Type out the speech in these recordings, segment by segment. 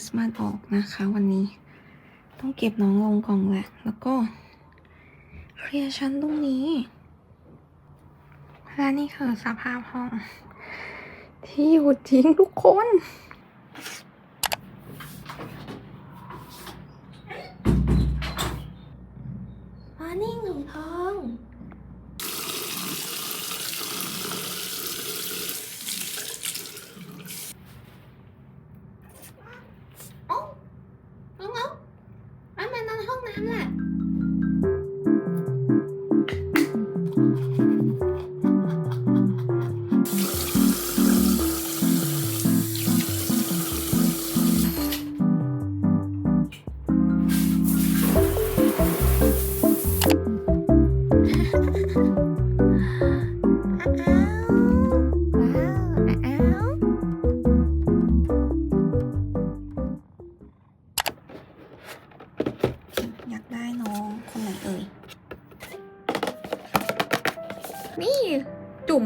ริสต์มาสออกนะคะ วันนี้ ต้องเก็บน้องลงกล่องแหละ แล้วก็เคลียร์ชั้นตรงนี้ และนี่คือสภาพห้อง ที่อยู่จริงทุกคน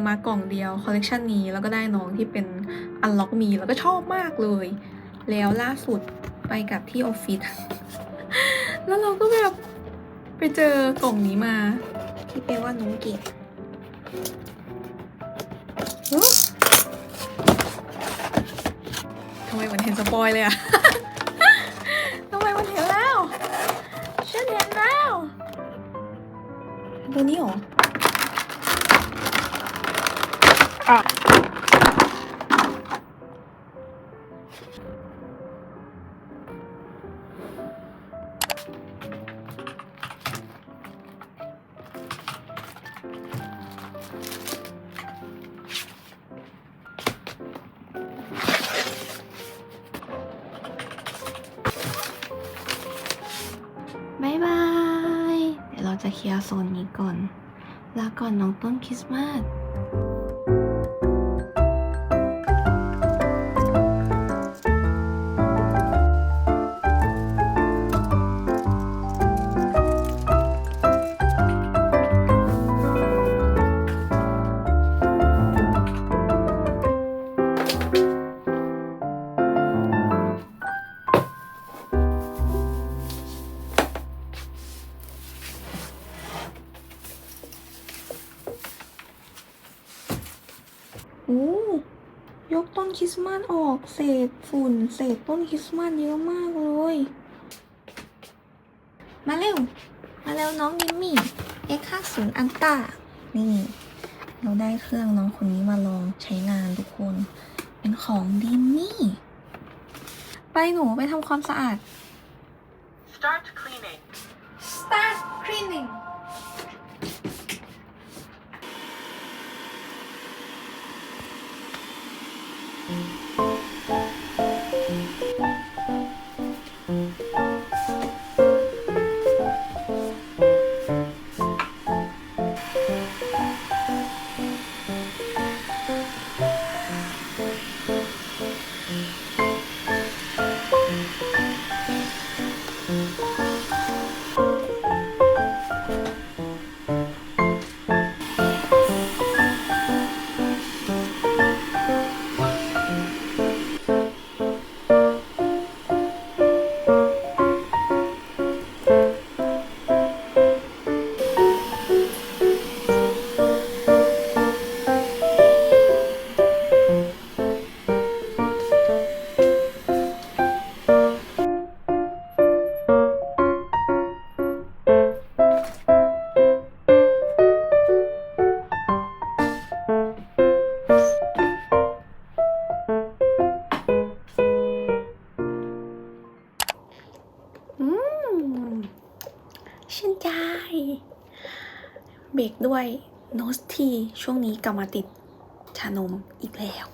มากล่องเดียวคอลเลกชันนี้แล้วก็ได้น้องที่เป็นอันล็อกมีแล้วก็ชอบมากเลย แล้วล่าสุดไปกับที่ออฟฟิศแล้วเราก็แบบไปเจอกล่องนี้มาที่เป็นว่าน้องเกดทำไมเหมือนเห็นสปอยเลยอะทำไมมันเห็นแล้วฉันเห็นแล้ว ตัวนี้หรอ บายบาย เดี๋ยวเราจะเคลียร์โซนนี้ก่อน ลาก่อนน้องต้นคริสต์มาส ริสต์มาสออกเศษฝุ่นเศษต้นคริสต์มาสเยอะมากเลย มาเร็ว มาเร็วน้องดิมมี่เอ็กค่าศูนย์อันต้านี่ เราได้เครื่องน้องคนนี้มาลองใช้งานทุกคน เป็นของดิมมี่ ไปหนูไปทำความสะอาด Start cleaning. start cleaning Mm-hmm. เบรกด้วยโนสทีช่วงนี้กลับมาติดชานมอีกแล้ว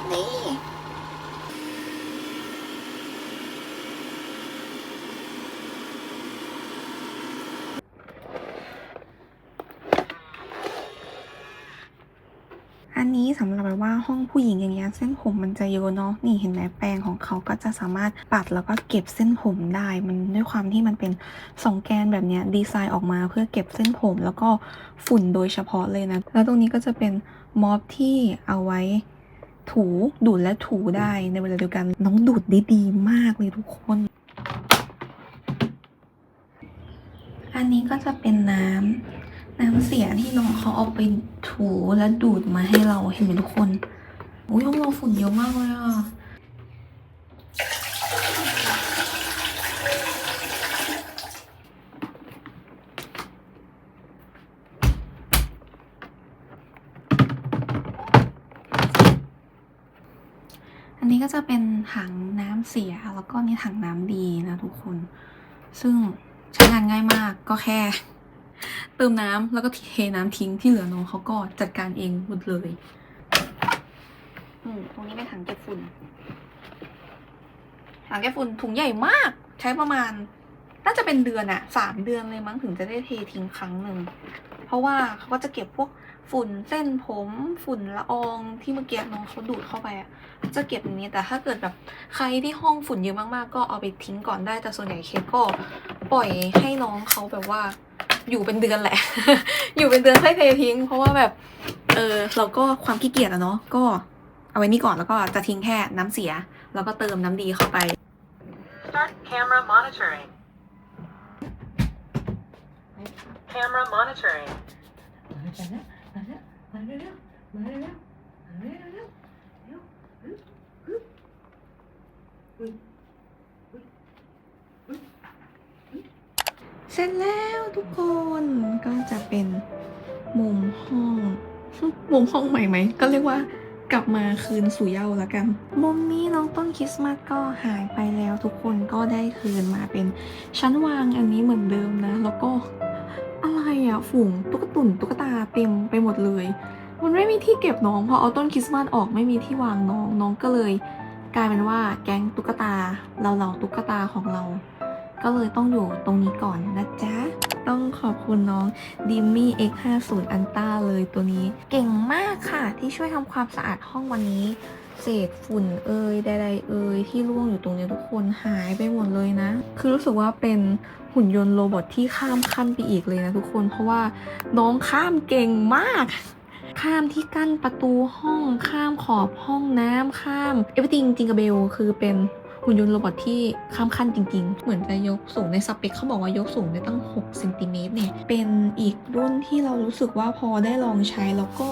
วันนี้อันนี้สำหรับแบบว่าห้องผู้หญิงอย่างเงี้ยเส้นผมมันจะเยอะเนาะนี่เห็นไหมแปรงของเขาก็จะสามารถปัดแล้วก็เก็บเส้นผมได้ มันด้วยความที่มันเป็นสองแกนแบบเนี้ยดีไซน์ออกมาเพื่อเก็บเส้นผมแล้วก็ฝุ่นโดยเฉพาะเลยนะ แล้วตรงนี้ก็จะเป็นม็อบที่เอาไว้ ถูดูดและถูได้ในเวลาเดียวกัน น้องดูดได้ดีมากเลยทุกคน อันนี้ก็จะเป็นน้ำน้ำเสียที่น้องเขาเอาไปถูและดูดมาให้เราเห็นไหมทุกคนอุ้ยห้องเราฝุ่นเยอะมากเลยอะ อันนี้ก็จะเป็นถังน้ำเสียแล้วก็นี่ถังน้ำดีนะทุกคน ซึ่งใช้งานง่ายมากก็แค่ เติมน้ำแล้วก็เทน้ำทิ้งที่เหลือน้องเขาก็จัดการเองหมดเลยอืมตรงนี้เป็นถังเก็บฝุ่น ถังเก็บฝุ่นถุงใหญ่มาก ใช้ประมาณ น่าจะเป็นเดือนอะสามเดือนเลยมั้งถึงจะได้เททิ้งครั้งหนึ่ง เพราะว่าเขาก็จะเก็บพวกฝุ่นเส้นผมฝุ่นละอองที่เมื่อกี้น้องเขาดูดเข้าไปอะจะเก็บอย่างนี้แต่ถ้าเกิดแบบใครที่ห้องฝุ่นเยอะมากๆ ก็เอาไปทิ้งก่อนได้แต่ส่วนใหญ่เคสก็ปล่อยให้น้องเขาแบบว่าอยู่เป็นเดือนแหละ อยู่เป็นเดือนค่อยเททิ้ง เพราะว่าแบบเออเราก็ความขี้เกียจอะเนาะก็เอาไว้นี่ก่อนแล้วก็จะทิ้งแค่น้ำเสีย แล้วก็เติมน้ำดีเข้าไป Start camera monitoring. Camera monitoring. เสร็จแล้วทุกคนก็จะเป็นมุมห้องมุมห้องใหม่ไหมก็เรียกว่ากลับมาคืนสู่เย้าแล้วกัน มุมนี้น้องต้นคริสต์มาสก็หายไปแล้วทุกคนก็ได้คืนมาเป็นชั้นวางอันนี้เหมือนเดิมนะ แล้วก็ อะไรอะฝูงตุ๊กตุนตุ๊กตาเต็มไปหมดเลย มันไม่มีที่เก็บน้องพอเอาต้นคริสต์มาสออกไม่มีที่วางน้องน้องก็เลย กลายเป็นว่าแก๊งตุ๊กตาเราเราตุ๊กตาของเรา ก็เลยต้องอยู่ตรงนี้ก่อนนะจ๊ะ ต้องขอบคุณน้องดิมมี่ X50 อันต้าเลยตัวนี้ เก่งมากค่ะที่ช่วยทำความสะอาดห้องวันนี้ เศษฝุ่นเอ่ยใดๆเอ่ยที่ร่วงอยู่ตรงนี้ทุกคนหายไปหมดเลยนะ คือรู้สึกว่าเป็นหุ่นยนต์โรบอทที่ข้ามขั้นไปอีกเลยนะทุกคนเพราะว่าน้องข้ามเก่งมากข้ามที่กั้นประตูห้องข้ามขอบห้องน้ำข้ามเอฟติงจิงกับเบลคือเป็น หุ่นยนต์โรบอทที่ข้ามขั้นจริง ๆ เหมือนจะยกสูงในสเปคเขาบอกว่ายกสูงได้ตั้ง6เซนติเมตรเนี่ยเป็นอีกรุ่นที่เรารู้สึกว่าพอได้ลองใช้แล้วก็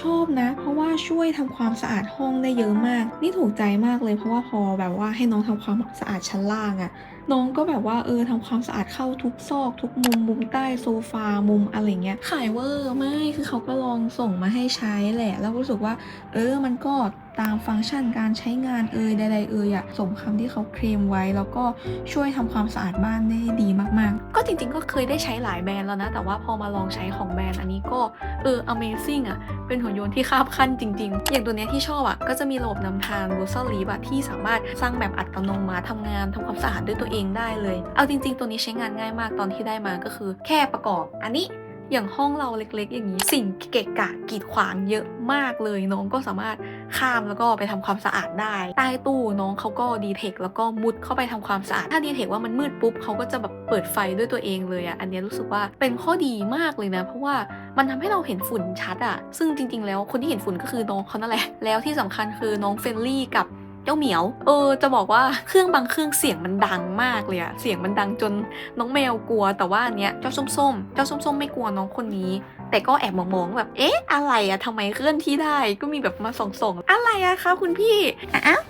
ชอบนะ เพราะว่าช่วยทำความสะอาดห้องได้เยอะมาก นี่ถูกใจมากเลยเพราะว่าพอแบบว่าให้น้องทำความสะอาดชั้นล่างอะน้องก็แบบว่าเออทำความสะอาดเข้าทุกซอกทุกมุมมุมใต้โซฟามุมอะไรเงี้ยขายเวอร์ไม่คือเขาก็ลองส่งมาให้ใช้แหละ แล้วรู้สึกว่า เออมันก็ ตามฟังก์ชันการใช้งานเอ่ยใดๆเอ่ยอะสมคำที่เขาเคลมไว้ แล้วก็ช่วยทำความสะอาดบ้านได้ดีมากๆ ก็จริงๆก็เคยได้ใช้หลายแบรนด์แล้วนะ แต่ว่าพอมาลองใช้ของแบรนด์อันนี้ก็เออ amazing อะเป็นหุ่นยนต์ที่ข้ามขั้นจริง ๆ อย่างตัวเนี้ยที่ชอบอะก็จะมีระบบนำทาง r o s a l i e อะที่สามารถสร้างแบบอัตโนมัติทำงานทำความสะอาดด้วยตัวเองได้เลย เอาจริง ๆ ตัวนี้ใช้งานง่ายมากตอนที่ได้มาก็คือ แค่ประกอบอันนี้ อย่างห้องเราเล็กๆ อย่างนี้ สิ่งเกะกะกีดขวางเยอะมากเลยน้องก็สามารถข้ามแล้วก็ไปทำความสะอาดได้ ใต้ตู้น้องเขาก็ดีเทคแล้วก็มุดเข้าไปทำความสะอาด ถ้าดีเทคว่ามันมืดปุ๊บเขาก็จะแบบเปิดไฟด้วยตัวเองเลยอะอันนี้รู้สึกว่าเป็นข้อดีมากเลยนะ เพราะว่ามันทำให้เราเห็นฝุ่นชัดอะซึ่งจริง ๆ แล้วคนที่เห็นฝุ่นก็คือน้องเขานั่นแหละแล้วที่สำคัญคือน้องเฟรนลี่กับ เจ้าเหมียว เออ จะบอกว่าเครื่องบางเครื่องเสียงมันดังมากเลยอะเสียงมันดังจนน้องแมวกลัว แต่ว่าอันเนี้ยเจ้าส้มๆ เจ้าส้มๆ ไม่กลัวน้องคนนี้ แต่ก็แอบมองๆแบบ เอ๊ะ อะไรอะทำไมเคลื่อนที่ได้ ก็มีแบบมาส่องๆ อะไรอะคะคุณพี่อ้าว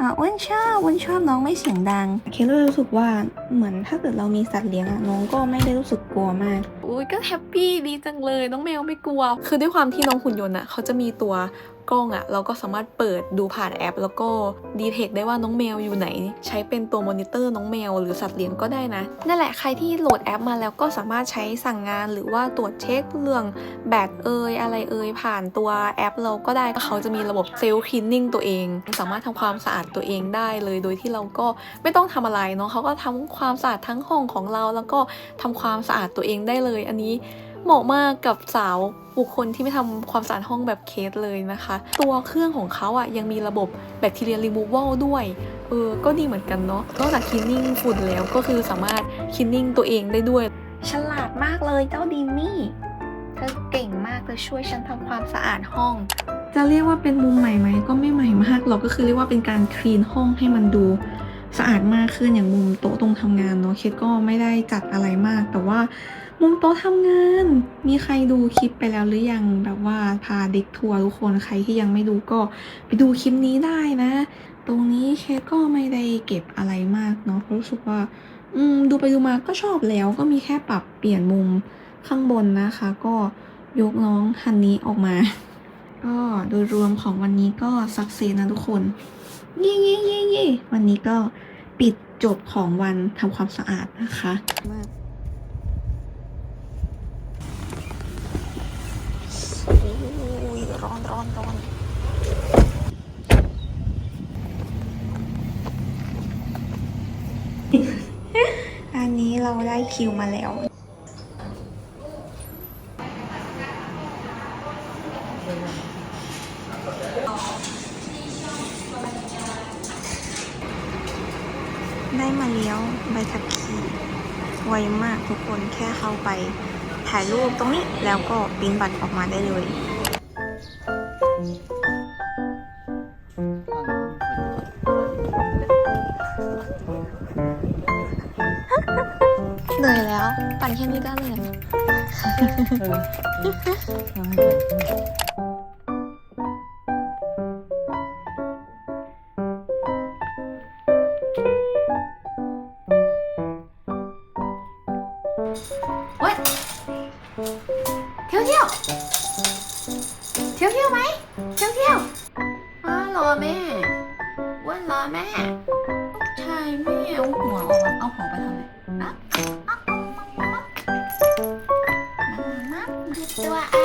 อะอ้วนชอบอ้วนชอบน้องไม่เสียงดัง เคสรู้สึกว่าเหมือนถ้าเกิดเรามีสัตว์เลี้ยงอะน้องก็ไม่ได้รู้สึกกลัวมากอุ้ยก็แฮปปี้ดีจังเลย น้องแมวไม่กลัว คือด้วยความที่น้องหุ่นยนต์อะเขาจะมีตัว กล้องอะเราก็สามารถเปิดดูผ่านแอป แล้วก็ดีเทคได้ว่าน้องแมวอยู่ไหน ใช้เป็นตัวมอนิเตอร์น้องแมวหรือสัตว์เลี้ยงก็ได้นะ นั่นแหละใครที่โหลดแอปมาแล้วก็สามารถใช้สั่งงานหรือว่าตรวจเช็คเรื่องแบตเอยอะไรเอยผ่านตัวแอป เราก็ได้เขาจะมีระบบเซลล์คลีนนิ่งตัวเอง สามารถทำความสะอาดตัวเองได้เลย โดยที่เราก็ไม่ต้องทำอะไรเนาะเขาก็ทำความสะอาดทั้งห้องของเรา แล้วก็ทำความสะอาดตัวเองได้เลย อันนี้ เหมาะมากกับสาวบุคคลที่ไม่ทำความสะอาดห้องแบบเคสเลยนะคะ ตัวเครื่องของเขาอะยังมีระบบแบคทีเรียรีมูวัลด้วยเออก็ดีเหมือนกันเนาะนอกจากคินนิ่งฝุ่นแล้วก็คือสามารถคินนิ่งตัวเองได้ด้วย ฉลาดมากเลยเจ้าดิมมี่เธอเก่งมากเธอช่วยฉันทำความสะอาดห้องจะเรียกว่าเป็นมุมใหม่ไหมก็ไม่ใหม่มากหรอกก็คือเรียกว่าเป็นการคลีนห้องให้มันดูสะอาดมากขึ้นอย่างมุมโต๊ะตรงทำงานเนาะเคสก็ไม่ได้จัดอะไรมาก แต่ว่า มุมโต๊ะทำงาน มีใครดูคลิปไปแล้วหรือยังแบบว่าพาเด็กทัวร์ทุกคนใครที่ยังไม่ดูก็ไปดูคลิปนี้ได้นะ ตรงนี้เคสก็ไม่ได้เก็บอะไรมากเนาะเพราะรู้สึกว่า อืมดูไปดูมาก็ชอบแล้วก็มีแค่ปรับเปลี่ยนมุมข้างบนนะคะ ก็ยกน้องฮันนี้ออกมา ก็โดยรวมของวันนี้ก็สักเซสนะทุกคนเย่เย่เย่เย่วันนี้ก็ปิดจบของวันทำความสะอาดนะคะมากอุ้ย ร้อนร้อนร้อนอันนี้เราได้คิวมาแล้วได้มาเลี้ยวใบขับขี่ไวมากทุกคนแค่เข้าไปถ่ายรูปตรงนี้แล้วก็ปิ้นบัตรออกมาได้เลย เหนื่อยแล้ว ปั่นแค่นี้ก็เหนื่อยเฮ้ยเที่ยวเที่ยว ชายไม่เอาหัวออกมาเอาหัวไปทำไมอะอะอะอะอะอะอะอะอะ